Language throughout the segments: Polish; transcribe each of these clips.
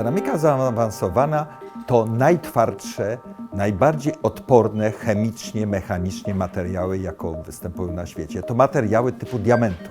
Ceramika zaawansowana to najtwardsze, najbardziej odporne chemicznie, mechanicznie materiały, jakie występują na świecie. To materiały typu diamentu.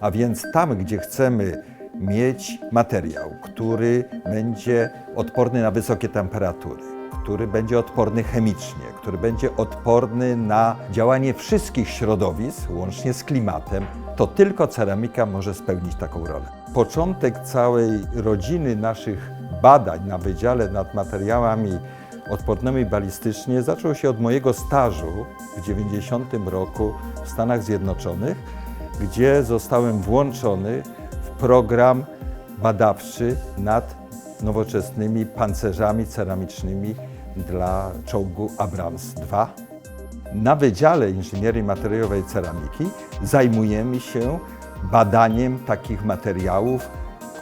A więc tam, gdzie chcemy mieć materiał, który będzie odporny na wysokie temperatury, który będzie odporny chemicznie, który będzie odporny na działanie wszystkich środowisk, łącznie z klimatem, to tylko ceramika może spełnić taką rolę. Początek całej rodziny naszych badań na Wydziale nad materiałami odpornymi balistycznie zaczął się od mojego stażu w 90 roku w Stanach Zjednoczonych, gdzie zostałem włączony w program badawczy nad nowoczesnymi pancerzami ceramicznymi dla czołgu Abrams II. Na Wydziale Inżynierii Materiałowej Ceramiki zajmujemy się badaniem takich materiałów,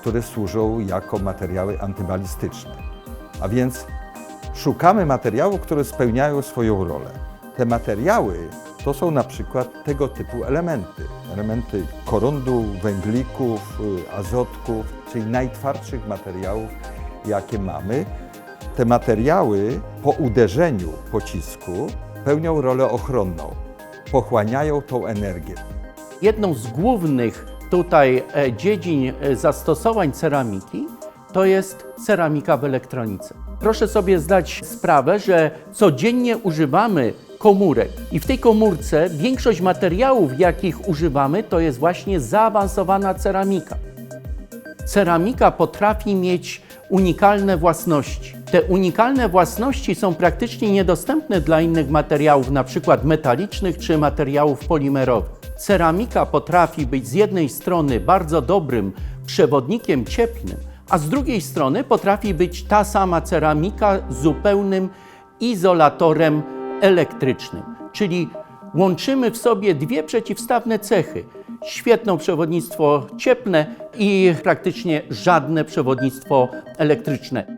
które służą jako materiały antybalistyczne. A więc szukamy materiałów, które spełniają swoją rolę. Te materiały to są na przykład tego typu elementy. Elementy korundu, węglików, y, azotków, czyli najtwardszych materiałów, jakie mamy. Te materiały po uderzeniu pocisku pełnią rolę ochronną, pochłaniają tą energię. Jedną z głównych tutaj e, dziedzin e, zastosowań ceramiki to jest ceramika w elektronice. Proszę sobie zdać sprawę, że codziennie używamy komórek i w tej komórce większość materiałów, jakich używamy, to jest właśnie zaawansowana ceramika. Ceramika potrafi mieć unikalne własności. Te unikalne własności są praktycznie niedostępne dla innych materiałów, przykład metalicznych czy materiałów polimerowych. Ceramika potrafi być z jednej strony bardzo dobrym przewodnikiem cieplnym, a z drugiej strony potrafi być ta sama ceramika zupełnym izolatorem elektrycznym, czyli łączymy w sobie dwie przeciwstawne cechy. Świetne przewodnictwo cieplne i praktycznie żadne przewodnictwo elektryczne.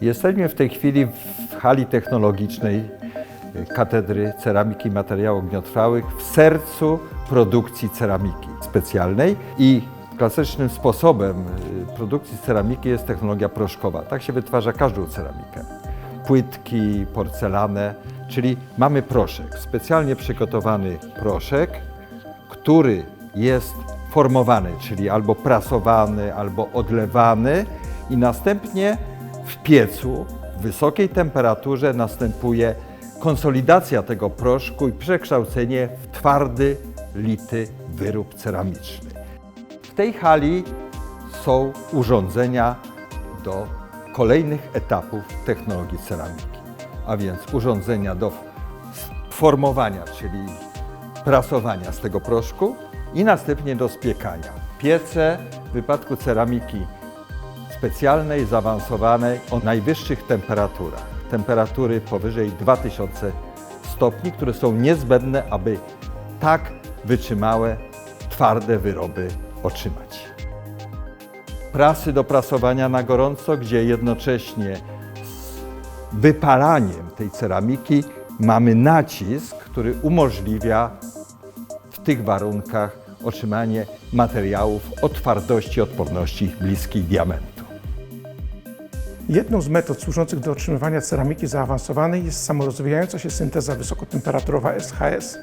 Jesteśmy w tej chwili w hali technologicznej Katedry Ceramiki i Materiałów Ogniotrwałych w sercu produkcji ceramiki specjalnej i klasycznym sposobem y, produkcji ceramiki jest technologia proszkowa. Tak się wytwarza każdą ceramikę. Płytki, porcelanę, czyli mamy proszek, specjalnie przygotowany proszek, który jest formowany, czyli albo prasowany, albo odlewany i następnie w piecu w wysokiej temperaturze następuje konsolidacja tego proszku i przekształcenie w twardy, lity wyrób ceramiczny. W tej hali są urządzenia do kolejnych etapów technologii ceramiki, a więc urządzenia do formowania, czyli prasowania z tego proszku i następnie do spiekania. Piece w wypadku ceramiki specjalnej, zaawansowanej o najwyższych temperaturach. Temperatury powyżej 2000 stopni, które są niezbędne, aby tak wytrzymałe, twarde wyroby otrzymać. Prasy do prasowania na gorąco, gdzie jednocześnie z wypalaniem tej ceramiki mamy nacisk, który umożliwia w tych warunkach otrzymanie materiałów o twardości, odporności bliskiej diamentu. Jedną z metod służących do otrzymywania ceramiki zaawansowanej jest samorozwijająca się synteza wysokotemperaturowa SHS.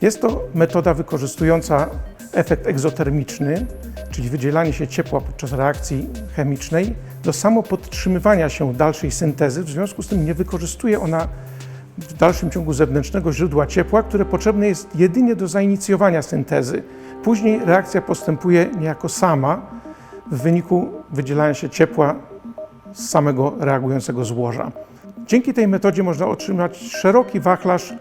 Jest to metoda wykorzystująca efekt egzotermiczny, czyli wydzielanie się ciepła podczas reakcji chemicznej, do samopodtrzymywania się dalszej syntezy. W związku z tym nie wykorzystuje ona w dalszym ciągu zewnętrznego źródła ciepła, które potrzebne jest jedynie do zainicjowania syntezy. Później reakcja postępuje niejako sama w wyniku wydzielania się ciepła z samego reagującego złoża. Dzięki tej metodzie można otrzymać szeroki wachlarz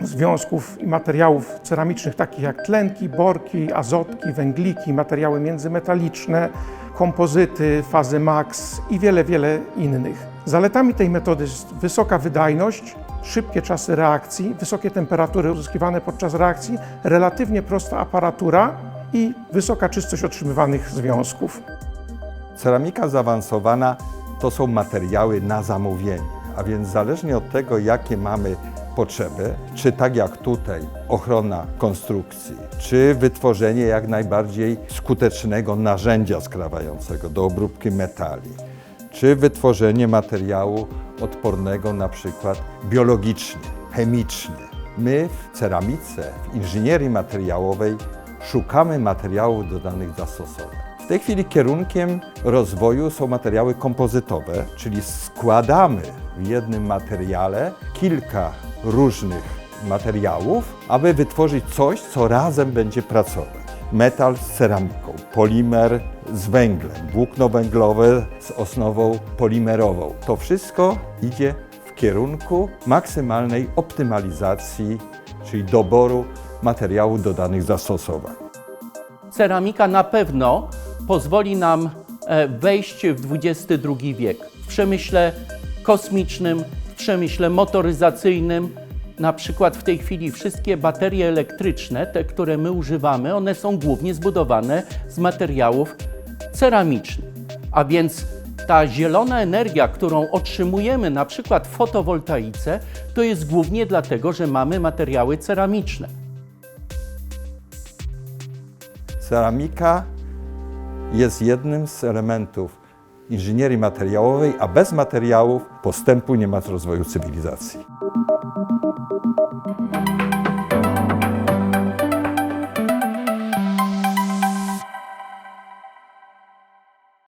związków i materiałów ceramicznych, takich jak tlenki, borki, azotki, węgliki, materiały międzymetaliczne, kompozyty, fazy max i wiele, wiele innych. Zaletami tej metody jest wysoka wydajność, szybkie czasy reakcji, wysokie temperatury uzyskiwane podczas reakcji, relatywnie prosta aparatura i wysoka czystość otrzymywanych związków. Ceramika zaawansowana to są materiały na zamówienie, a więc zależnie od tego, jakie mamy potrzeby, czy tak jak tutaj ochrona konstrukcji, czy wytworzenie jak najbardziej skutecznego narzędzia skrawającego do obróbki metali, czy wytworzenie materiału odpornego na przykład biologicznie, chemicznie. My w ceramice, w inżynierii materiałowej szukamy materiałów do danych zastosowań. W tej chwili kierunkiem rozwoju są materiały kompozytowe, czyli składamy w jednym materiale kilka różnych materiałów, aby wytworzyć coś, co razem będzie pracować. Metal z ceramiką, polimer z węglem, włókno węglowe z osnową polimerową. To wszystko idzie w kierunku maksymalnej optymalizacji, czyli doboru materiału do danych zastosowań. Ceramika na pewno pozwoli nam e, wejść w XXI wiek. W przemyśle kosmicznym, w przemyśle motoryzacyjnym. Na przykład w tej chwili wszystkie baterie elektryczne, te, które my używamy, one są głównie zbudowane z materiałów ceramicznych. A więc ta zielona energia, którą otrzymujemy na przykład w fotowoltaice, to jest głównie dlatego, że mamy materiały ceramiczne. Ceramika jest jednym z elementów inżynierii materiałowej, a bez materiałów postępu nie ma rozwoju cywilizacji.